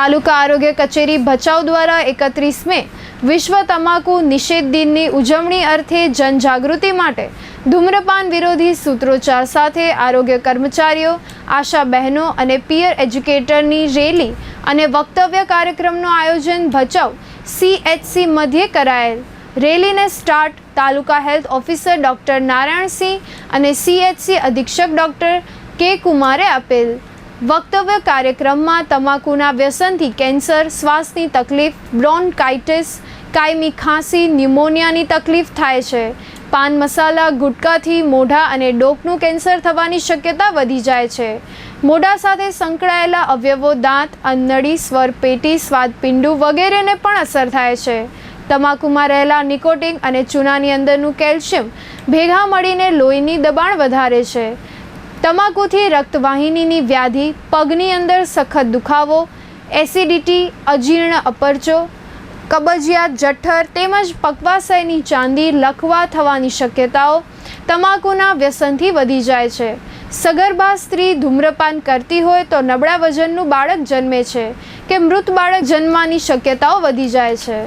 તાલુકા આરોગ્ય કચેરી ભચાઉ દ્વારા એકત્રીસ મે વિશ્વ તમાકુ નિષેધ દિનની ઉજવણી અર્થે જનજાગૃતિ માટે ધૂમ્રપાન વિરોધી સૂત્રોચ્ચાર સાથે આરોગ્ય કર્મચારીઓ, આશા બહેનો અને પિયર એજ્યુકેટરની રેલી અને વક્તવ્ય કાર્યક્રમનું આયોજન ભચાઉ સીએચસી મધ્યે કરાયેલ. રેલીને start taluka health officer doctor Narayansinh અને સીએચસી અધિક્ષક ડૉક્ટર કે કુમારે આપેલ. વક્તવ્ય કાર્યક્રમમાં તમાકુના વ્યસનથી કેન્સર, શ્વાસની તકલીફ, બ્રોન્કાઇટિસ, કાયમી ખાંસી, ન્યુમોનિયાની તકલીફ થાય છે. પાન મસાલા, ગુટકાથી મોઢા અને ડોકનું કેન્સર થવાની શક્યતા વધી જાય છે. મોઢા સાથે સંકળાયેલા અવયવો, દાંત અંદડી સ્વર, પેટી સ્વાદપિંડુ વગેરેને પણ અસર થાય છે. તમાકુમાં રહેલા નિકોટિન અને ચૂનાની અંદરનું કેલ્શિયમ ભેગા મળીને લોહીની દબાણ વધારે છે. તમાકુથી રક્તવાહિનીની વ્યાધિ, પગની અંદર સખત દુખાવો, એસિડિટી, અજીર્ણ અપરચો, કબજિયાત જઠ્ઠર તેમજ પકવાશયની ચાંદી લખવા થવાની શક્યતાઓ તમાકુના વ્યસનથી વધી જાય છે. સગર્ભા સ્ત્રી ધૂમ્રપાન કરતી હોય તો નબળા વજનનું બાળક જન્મે છે કે મૃત બાળક જન્મવાની શક્યતાઓ વધી જાય છે.